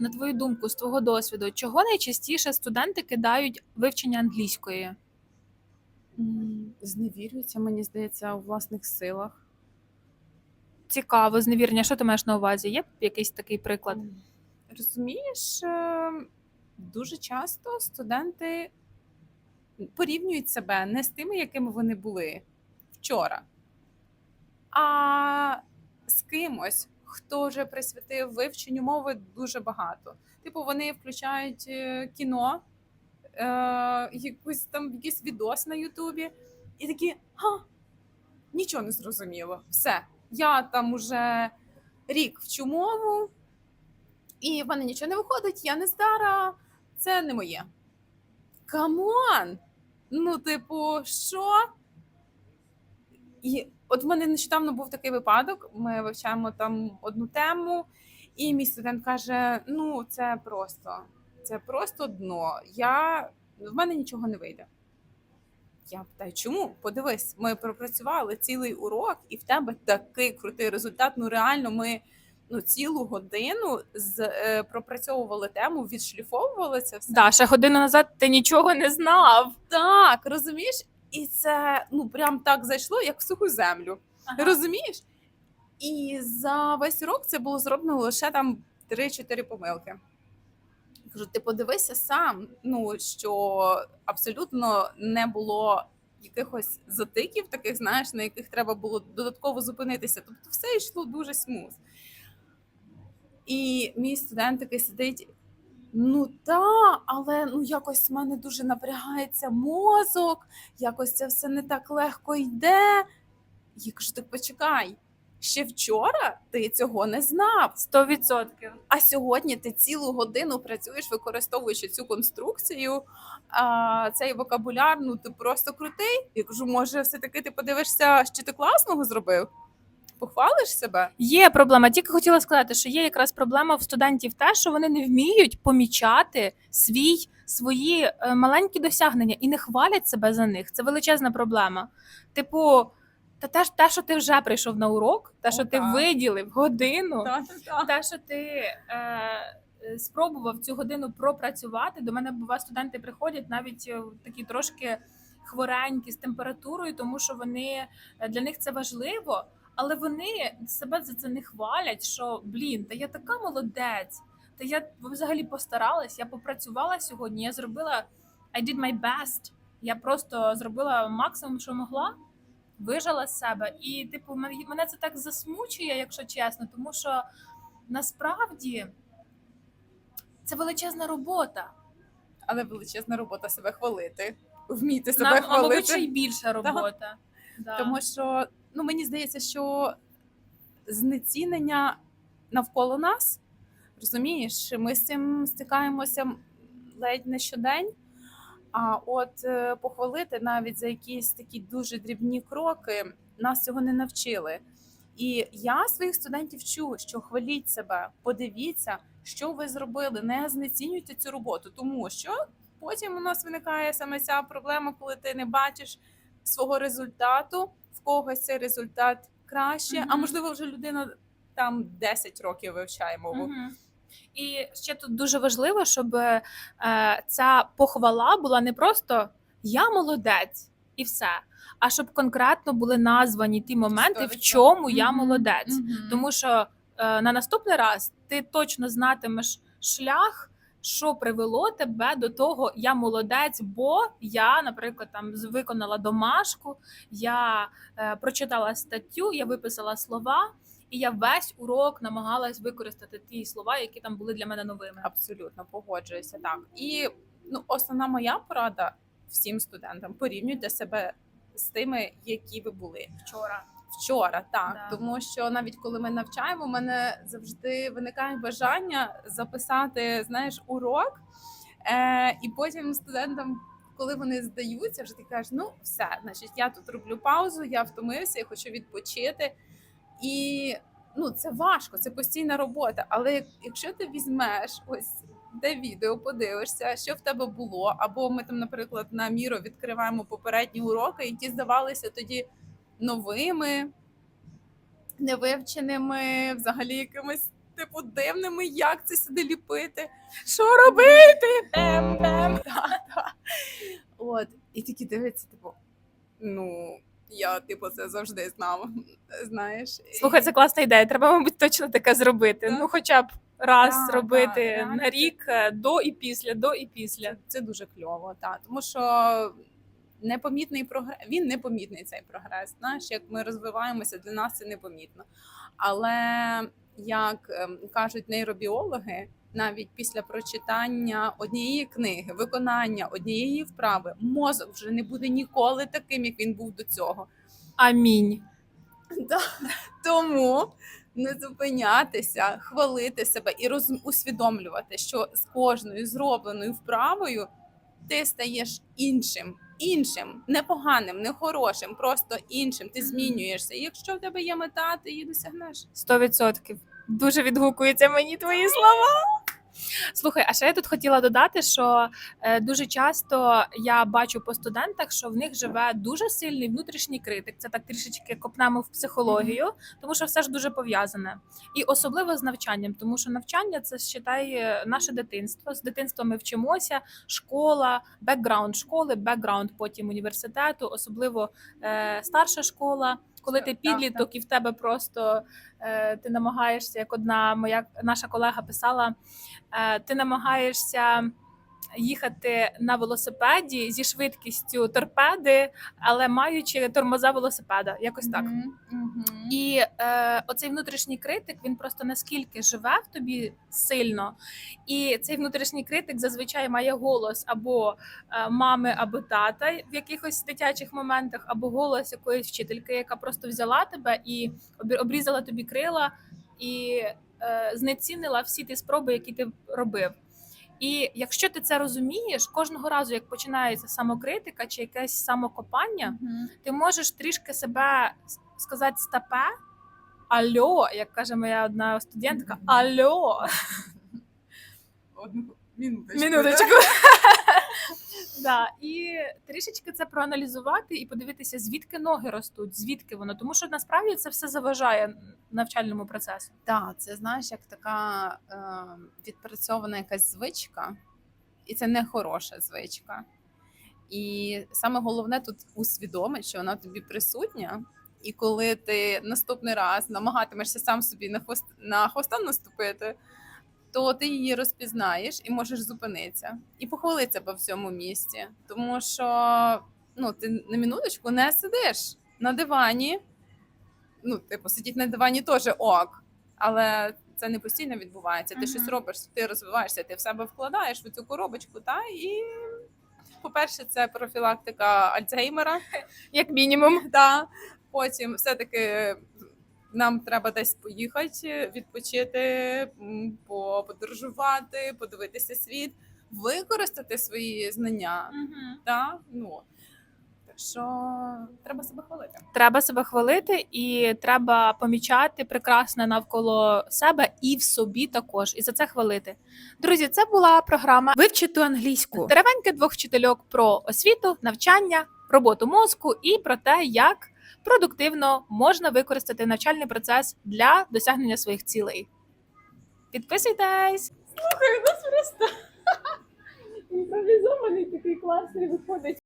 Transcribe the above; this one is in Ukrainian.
На твою думку, з твого досвіду, чого найчастіше студенти кидають вивчення англійської? Зневірюються, мені здається, у власних силах. Цікаво, зневірення. Що ти маєш на увазі? Є якийсь такий приклад? Розумієш, е, дуже часто студенти порівнюють себе не з тими, якими вони були вчора, а з кимось, хто вже присвятив вивченню мови дуже багато. Типу, вони включають е, кіно, е, якусь там якийсь відос на Ютубі, і такі, ха, нічого не зрозуміло. Все, я там уже рік вчу мову, і в мене нічого не виходить, я не здара, це не моє. Камон! Ну, типу, що? І от в мене нещодавно був такий випадок. Ми вивчаємо там одну тему, і мій студент каже: ну, це просто, це просто дно. Я, в мене нічого не вийде. Я питаю, чому? Подивись, ми пропрацювали цілий урок, і в тебе такий крутий результат. Ну реально, ми ну, цілу годину з, е, пропрацьовували тему, відшліфовували це все. Да, ще годину назад ти нічого не знав. Так, розумієш? І це ну прям так зайшло, як в суху землю. Розумієш? І за весь урок це було зроблено лише там 3-4 помилки. Я Кажу, ти подивися сам, ну що абсолютно не було якихось затиків, таких, знаєш, на яких треба було додатково зупинитися. Тобто все йшло дуже смуз. І мій студент такий сидить. Ну та, але ну якось в мене дуже напрягається мозок, якось це все не так легко йде. Я кажу, так почекай. Ще вчора ти цього не знав. Сто відсотків. А сьогодні ти цілу годину працюєш, використовуючи цю конструкцію, а, цей вокабуляр, ну ти просто крутий. Я кажу, може, все-таки ти подивишся, що ти класного зробив? Похвалиш себе? Є проблема. Тільки хотіла сказати, що є якраз проблема в студентів те, що вони не вміють помічати свій, свої е, маленькі досягнення і не хвалять себе за них. Це величезна проблема. Типу, та те, те, що ти вже прийшов на урок, те, О, що ти так. виділив годину, Так, так. те, що ти е, е, спробував цю годину пропрацювати. До мене бува студенти приходять навіть е, такі трошки хворенькі з температурою, тому що вони е, для них це важливо, але вони себе за це не хвалять. Що блін, та я така молодець. Та я взагалі постаралась, я попрацювала сьогодні. Я зробила I did my best. Я просто зробила максимум, що могла, вижала з себе. І, типу, мене це так засмучує, якщо чесно, тому що насправді це величезна робота. Але величезна робота себе хвалити. Вміти себе Нам, хвалити. мабуть, ще й більша робота. Да. Тому що ну мені здається, що знецінення навколо нас, розумієш, ми з цим стикаємося ледь не щодень. А от е, похвалити навіть за якісь такі дуже дрібні кроки нас цього не навчили. І я своїх студентів вчу, що хваліть себе, подивіться, що ви зробили, не знецінюйте цю роботу, тому що потім у нас виникає саме ця проблема, коли ти не бачиш свого результату, когось цей результат краще, а можливо, вже людина там 10 років вивчає мову. І ще тут дуже важливо, щоб е, ця похвала була не просто я молодець і все, а щоб конкретно були названі ті моменти, в 100%. чому я Мгм. молодець. Мгм. Тому що е, на наступний раз ти точно знатимеш шлях, що привело тебе до того, я молодець, бо я, наприклад, там виконала домашку, я е, прочитала статтю, я виписала слова, і я весь урок намагалась використати ті слова, які там були для мене новими. Абсолютно погоджуюся. Так і ну, основна моя порада всім студентам: порівнюйте себе з тими, які ви були Вчора вчора. Так Да. тому що навіть коли ми навчаємо, у мене завжди виникає бажання записати, знаєш, урок, е, і потім студентам. Коли вони здаються, вже ти кажеш, ну все, значить, я тут роблю паузу, я втомився, я хочу відпочити. І ну це важко, це постійна робота. Але якщо ти візьмеш ось де відео, подивишся, що в тебе було, або ми там, наприклад, на міро відкриваємо попередні уроки, які здавалися тоді новими, невивченими, взагалі якимось типу дивними, як це сюди ліпити, що робити? Бем-бем. Да, да. От, і такі дивляться, типу, ну. Я, типу, це завжди знав, знаєш. Слухай, це класна ідея. Треба, мабуть, точно таке зробити. Так. Ну, хоча б раз Так, зробити так, на це- рік е, до і після, до і після. Це, це дуже кльово, так. Тому що непомітний прогрес, він непомітний цей прогрес. Знаєш, як ми розвиваємося, для нас це непомітно. Але як ем, кажуть нейробіологи, навіть після прочитання однієї книги, виконання однієї вправи, мозок вже не буде ніколи таким, як він був до цього. Амінь. Тому не зупинятися, хвалити себе і роз... усвідомлювати, що з кожною зробленою вправою ти стаєш іншим, іншим, не поганим, не хорошим, просто іншим. Ти змінюєшся. І якщо в тебе є мета, ти її досягнеш. Сто відсотків. Дуже відгукуються мені твої слова. Слухай, а ще я тут хотіла додати, що е, дуже часто я бачу по студентах, що в них живе дуже сильний внутрішній критик. Це так трішечки копнемо в психологію, тому що все ж дуже пов'язане. І особливо з навчанням, тому що навчання це считай е, наше дитинство. З дитинства ми вчимося, школа, бекграунд школи, бекграунд потім університету, особливо е, старша школа. Коли ти підліток і в тебе просто е, ти намагаєшся, як одна моя наша колега писала, е, ти намагаєшся їхати на велосипеді зі швидкістю торпеди, але маючи тормоза велосипеда, якось так. Мгм, мгм. І е, оцей внутрішній критик він просто наскільки живе в тобі сильно, і цей внутрішній критик зазвичай має голос або е, мами, або тата в якихось дитячих моментах, або голос якоїсь вчительки, яка просто взяла тебе і обрізала тобі крила і е, знецінила всі ті спроби, які ти робив. І якщо ти це розумієш, кожного разу, як починається самокритика чи якесь самокопання, Мгм. ти можеш трішки себе сказати стапе, альо, як каже моя одна студентка, альо, Одну минуточку. минуточку. Да, і трішечки це проаналізувати і подивитися, звідки ноги ростуть, звідки воно, тому що насправді це все заважає навчальному процесу. Так, це знаєш, як така е, відпрацьована якась звичка, і це не хороша звичка. І саме головне тут усвідомити, що вона тобі присутня. І коли ти наступний раз намагатимешся сам собі на хвост на хвоста наступити, то ти її розпізнаєш і можеш зупинитися і похвалити себе в цьому місці. Тому що ну, ти на минуточку не сидиш на дивані. Ну, типу, сидіти на дивані теж ок, але це не постійно відбувається. Ти Мгм. щось робиш, ти розвиваєшся, ти в себе вкладаєш в цю коробочку, та і. По-перше, це профілактика Альцгеймера. Як мінімум. Та потім все-таки нам треба десь поїхати, відпочити, подорожувати, подивитися світ, використати свої знання. Та? Ну, так що треба себе хвалити. Треба себе хвалити, і треба помічати прекрасне навколо себе і в собі також, і за це хвалити. Друзі, це була програма Вивчити англійську. Теревеньки двох вчительок про освіту, навчання, роботу мозку і про те, як продуктивно можна використати навчальний процес для досягнення своїх цілей. Підписуйтесь! Слухай, у нас просто імпровізований такий класний виходить.